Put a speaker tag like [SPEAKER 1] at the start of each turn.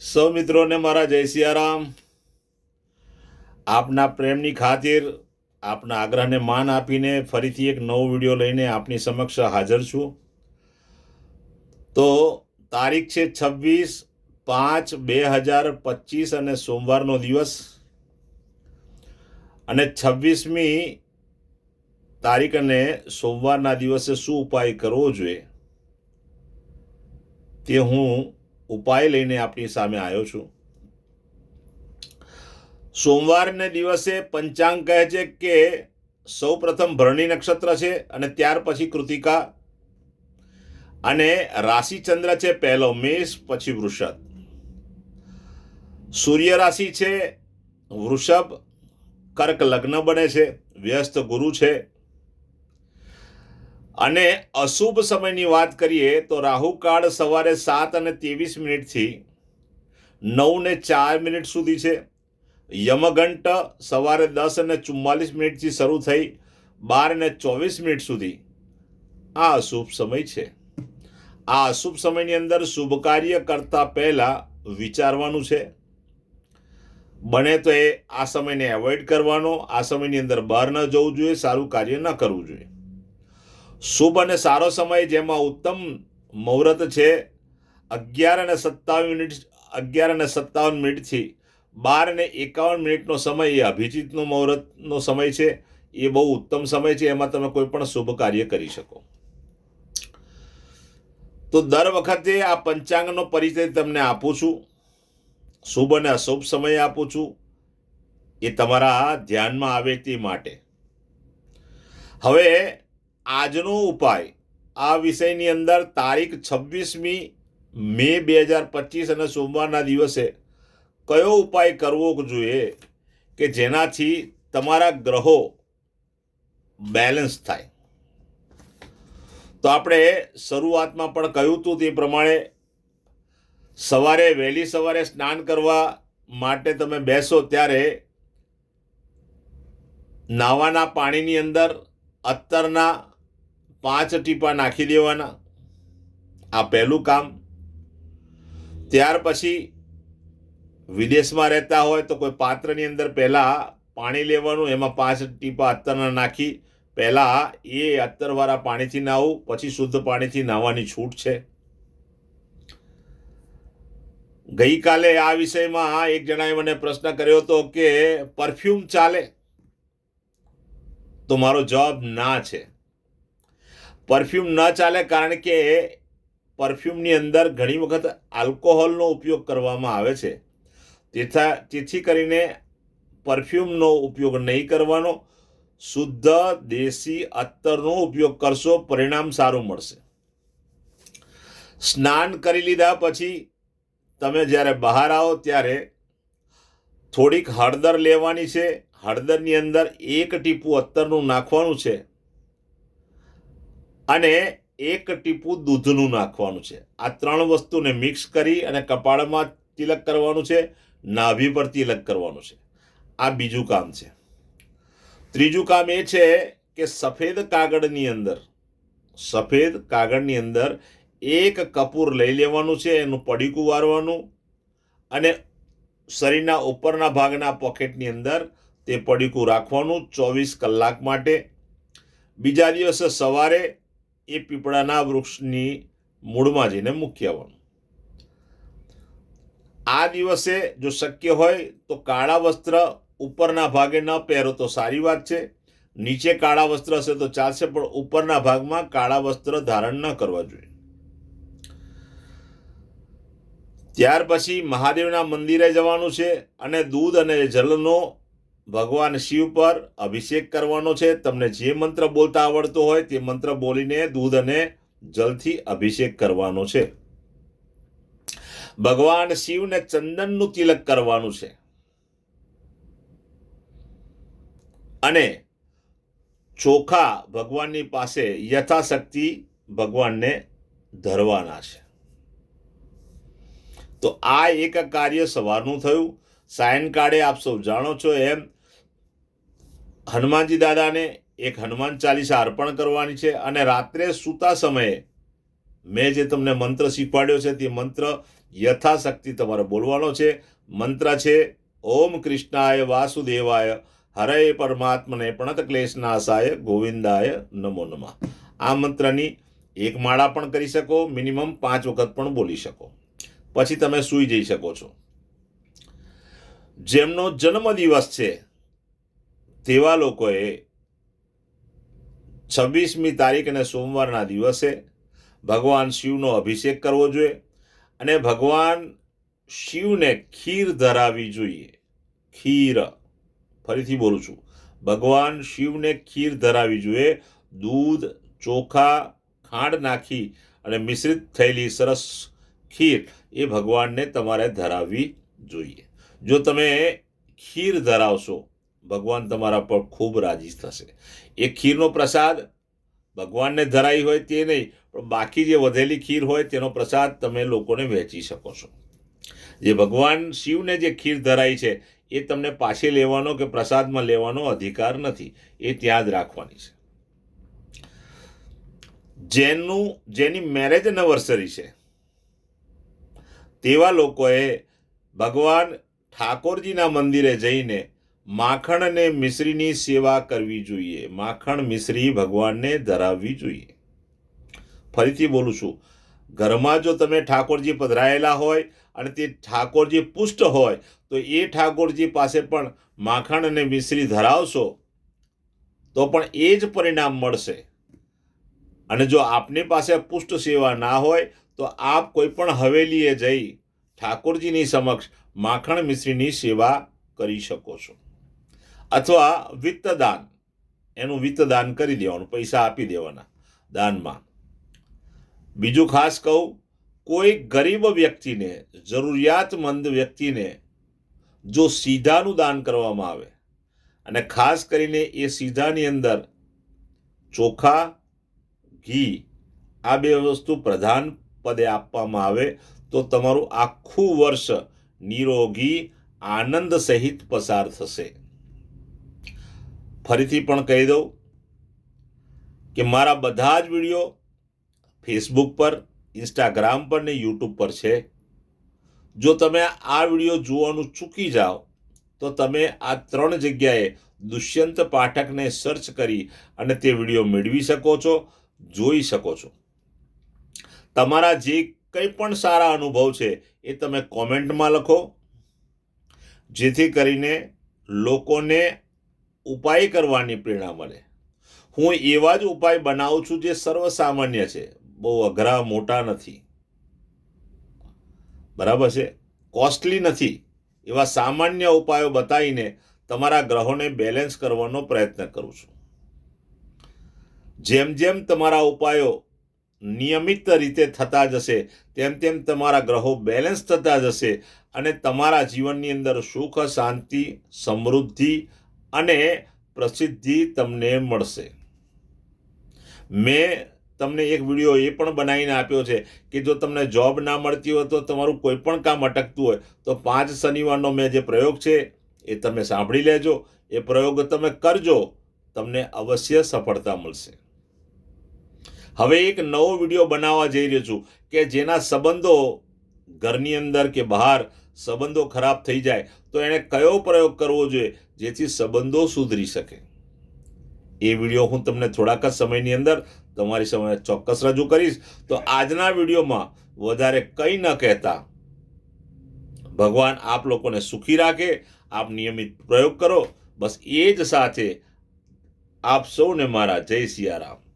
[SPEAKER 1] સૌ મિત્રોને મારા જય સિયારામ. આપના પ્રેમની ખાतिर આપના આગ્રહને માન આપીને ફરીથી એક નવો વીડિયો લઈને આપની સમક્ષ હાજર છું. તો તારીખ છે છવ્વીસ પાંચ બે હજાર પચીસ અને સોમવારનો દિવસ. અને છવ્વીસમી તારીખ અને સોમવારના દિવસે શું ઉપાય કરવો જોઈએ તે હું ઉપાય લઈને આપની સામે આવ્યો છું. સોમવારને દિવસે પંચાંગ કહે છે કે સૌ પ્રથમ ભરણી નક્ષત્ર છે અને ત્યાર પછી કૃતિકા અને રાશિચંદ્ર છે પહેલો મેષ, પછી વૃષભ. સૂર્ય રાશિ છે વૃષભ, કર્ક લગ્ન બને છે, વ્યસ્ત ગુરુ છે અને અશુભ સમયની વાત કરીએ તો રાહુકાળ સવારે સાત અને ત્રેવીસ મિનિટથી નવ ને ચાર મિનિટ સુધી છે. યમઘંટ સવારે દસ અને ચુમ્માલીસ મિનિટથી શરૂ થઈ બાર ને ચોવીસ મિનિટ સુધી. આ અશુભ સમય છે. આ અશુભ સમયની અંદર શુભ કાર્ય કરતા પહેલાં વિચારવાનું છે. બને તો એ આ સમયને એવોઇડ કરવાનો, આ સમયની અંદર બહાર ન જવું જોઈએ, સારું કાર્ય ન કરવું જોઈએ. શુભ અને સારો સમય જેમાં ઉત્તમ મુહૂર્ત છે. અગિયાર અને સત્તાવન મિનિટ, અગિયાર અને સત્તાવન મિનિટથી બાર અને એકાવન મિનિટનો સમય એ અભિજીતનો મુહૂર્તનો સમય છે. એ બહુ ઉત્તમ સમય છે. એમાં તમે કોઈ પણ શુભ કાર્ય કરી શકો. તો દર વખતે આ પંચાંગનો પરિચય તમને આપું છું. શુભ અને અશુભ સમય આપું છું. એ તમારા ધ્યાનમાં આવે તે માટે. હવે આજનો ઉપાય. આ વિષયની અંદર તારીખ છવ્વીસમી મે બે હજાર પચીસ અને સોમવારના દિવસે કયો ઉપાય કરવો જોઈએ કે જેનાથી તમારા ગ્રહો બેલેન્સ થાય? તો આપણે શરૂઆતમાં પણ કહ્યું હતું તે પ્રમાણે સવારે વહેલી સવારે સ્નાન કરવા માટે તમે બેસો ત્યારે નાવાના પાણીની અંદર અત્તરના પાંચ ટીપા નાખી દેવાના. આ પહેલું કામ. ત્યાર પછી વિદેશમાં રહેતા હોય તો કોઈ પાત્રની અંદર પહેલાં પાણી લેવાનું, એમાં પાંચ ટીપા અત્તરના નાખી, પહેલાં એ અત્તરવાળા પાણીથી નાહવું પછી શુદ્ધ પાણીથી નાહવાની છૂટ છે. ગઈકાલે આ વિષયમાં એક જણાએ મને પ્રશ્ન કર્યો હતો કે પરફ્યુમ ચાલે? તો મારો જવાબ ના છે. પરફ્યુમ ન ચાલે કારણ કે પરફ્યુમની અંદર ઘણી વખત આલ્કોહોલનો ઉપયોગ કરવામાં આવે છે. તેથા, તેથી કરીને પરફ્યુમનો ઉપયોગ નહીં કરવાનો, શુદ્ધ દેશી અત્તરનો ઉપયોગ કરશો, પરિણામ સારું મળશે. સ્નાન કરી લીધા પછી તમે જ્યારે બહાર આવો ત્યારે થોડીક હળદર લેવાની છે. હળદરની અંદર એક ટીપું અત્તરનું નાખવાનું છે. અને એક ટીપું દૂધનું નાખવાનું છે. આ ત્રણ વસ્તુને મિક્સ કરી અને કપાળમાં તિલક કરવાનું છે, નાભી પર તિલક કરવાનું છે. આ બીજું કામ છે. ત્રીજું કામ એ છે કે સફેદ કાગળની અંદર, સફેદ કાગળની અંદર એક કપૂર લઈ લેવાનું છે, એનું પડીકું વારવાનું અને શરીરના ઉપરના ભાગના પોકેટની અંદર તે પડીકું રાખવાનું ચોવીસ કલાક માટે. બીજા દિવસે સવારે એ પીપળાના વૃક્ષની મૂળમાં જઈને મૂકી આવવાનું. આ દિવસે જો શક્ય હોય તો કાળા વસ્ત્ર ઉપરના ભાગે ન પહેરો તો સારી વાત છે. નીચે કાળા વસ્ત્ર હશે તો ચાલશે, પણ ઉપરના ભાગમાં કાળા વસ્ત્ર ધારણ ન કરવા જોઈએ. ત્યાર પછી મહાદેવના મંદિરે જવાનું છે અને દૂધ અને જલનો ભગવાન શિવ પર અભિષેક કરવાનો છે. તમને જે મંત્ર બોલતા આવડતો હોય તે મંત્ર બોલીને દૂધ અને જલથી અભિષેક કરવાનો છે. ભગવાન શિવને ચંદનનું તિલક કરવાનું છે. અને ચોખા ભગવાનની પાસે યથાશક્તિ ભગવાનને ધરવાના છે. તો આ એક કાર્ય સવારનું થયું. સાયંકાળે આપ સૌ જાણો છો એમ હનુમાનજી દાદાને એક હનુમાન ચાલીસા અર્પણ કરવાની છે અને રાત્રે સૂતા સમયે મેં જે તમને મંત્ર શીખવાડ્યો છે તે મંત્ર યથાશક્તિ તમારે બોલવાનો છે. મંત્ર છે, ઓમ કૃષ્ણાય વાસુદેવાય હરે પરમાત્મને પ્રણત ક્લેશનાશાય, ગોવિંદાય નમો નમઃ. આ મંત્રની એક માળા પણ કરી શકો, મિનિમમ પાંચ વખત પણ બોલી શકો. પછી તમે સૂઈ જઈ શકો છો. જેમનો જન્મદિવસ છે તેવા લોકોએ છવ્વીસમી તારીખ અને સોમવારના દિવસે ભગવાન શિવનો અભિષેક કરવો જોઈએ અને ભગવાન શિવને ખીર ધરાવવી જોઈએ. ખીર. ફરીથી બોલું છું. ભગવાન શિવને ખીર ધરાવી જોઈએ. દૂધ, ચોખા, ખાંડ નાખી અને મિશ્રિત થયેલી સરસ ખીર એ ભગવાનને તમારે ધરાવવી જોઈએ. જો તમે ખીર ધરાવશો ભગવાન તમારા પર ખૂબ રાજી થશે. એ ખીરનો પ્રસાદ ભગવાનને ધરાઈ હોય તે નહીં, પણ બાકી જે વધેલી ખીર હોય તેનો પ્રસાદ તમે લોકોને વહેંચી શકો છો. જે ભગવાન શિવને જે ખીર ધરાઈ છે, એ તમને પાછી લેવાનો કે પ્રસાદમાં લેવાનો અધિકાર નથી. એ ત્યાં જ રાખવાની છે. જેનું, જેની મેરેજ એનિવર્સરી છે, તેવા લોકોએ ભગવાન ઠાકોરજીના મંદિરે જઈને માખણ અને મિશ્રીની સેવા કરવી જોઈએ. માખણ મિશ્રી ભગવાનને ધરાવવી જોઈએ. ફરીથી બોલું છું, ઘરમાં જો તમે ઠાકોરજી પધરાયેલા હોય અને તે ઠાકોરજી પુષ્ટ હોય, તો એ ઠાકોરજી પાસે પણ માખણ અને મિશ્રી ધરાવશો, તો પણ એ જ પરિણામ મળશે. અને જો આપની પાસે પુષ્ટ સેવા ના હોય, તો આપ કોઈ પણ હવેલીએ જઈ ઠાકોરજીની સમક્ષ માખણ મિશ્રીની સેવા કરી શકો છો. અથવા વિત્તદાન. એનું વિત્તદાન કરી દેવાનું, પૈસા આપી દેવાના દાનમાં. બીજું ખાસ કહું, કોઈ ગરીબ વ્યક્તિને, જરૂરિયાતમંદ વ્યક્તિને જો સીધાનું દાન કરવામાં આવે, અને ખાસ કરીને એ સીધાની અંદર ચોખા, ઘી, આ બે વસ્તુ પ્રધાન પદે આપવામાં આવે, તો તમારું આખું વર્ષ નિરોગી, આનંદ સહિત પસાર થશે. ફરીથી પણ કહી દઉં કે મારા બધા જ વીડિયો ફેસબુક પર ઇન્સ્ટાગ્રામ પર ને યુટ્યુબ પર છે. જો તમે આ વીડિયો જોવાનું ચૂકી જાઓ, તો તમે આ ત્રણ જગ્યાએ દુષ્યંત પાઠકને સર્ચ કરી અને તે વીડિયો મેળવી શકો છો, જોઈ શકો છો. તમારા જે કંઈ પણ સારા અનુભવ છે, એ તમે કોમેન્ટમાં લખો. જેથી કરીને લોકોને ઉપાય કરવાની પ્રેરણા મળે. હું એવા જ ઉપાય બનાવું છું જે સર્વસામાન્ય છે. બહુ અઘરા, મોટા નથી. બરાબર છે? કોસ્ટલી નથી. એવા સામાન્ય ઉપાયો બતાવીને તમારા ગ્રહોને બેલેન્સ કરવાનો પ્રયત્ન કરું છું. જેમ જેમ તમારા ઉપાયો નિયમિત રીતે થતા જશે, તેમ તેમ તમારા ગ્રહો બેલેન્સ થતા જશે અને તમારા જીવનની અંદર સુખ, શાંતિ, સમૃદ્ધિ અને પ્રસિદ્ધિ તમને મળશે. મેં તમને એક વીડિયો એ પણ બનાવીને આપ્યો છે કે જો તમને જોબ ના મળતી હોય તો તમારું કોઈ પણ કામ અટકતું હોય, તો પાંચ શનિવારનો મેં જે પ્રયોગ છે એ તમે સાંભળી લેજો. એ પ્રયોગ તમે કરજો, તમને અવશ્ય સફળતા મળશે. હવે એક નવો વીડિયો બનાવવા જઈ રહ્યો છું કે જેના સંબંધો ઘરની અંદર કે બહાર સંબંધો ખરાબ થઈ જાય, તો એણે કયો પ્રયોગ કરવો જોઈએ જેથી સંબંધો સુધરી શકે? એ વીડિયો હું તમને થોડાક જ સમયની અંદર તમારી સમય ચોક્કસ રજૂ કરીશ. તો આજના વિડીયોમાં વધારે કંઈ ન કહેતા. ભગવાન આપ લોકોને સુખી રાખે, આપ નિયમિત પ્રયોગ કરો. બસ એ જ સાથે આપ સૌને મારા જય સિયારામ.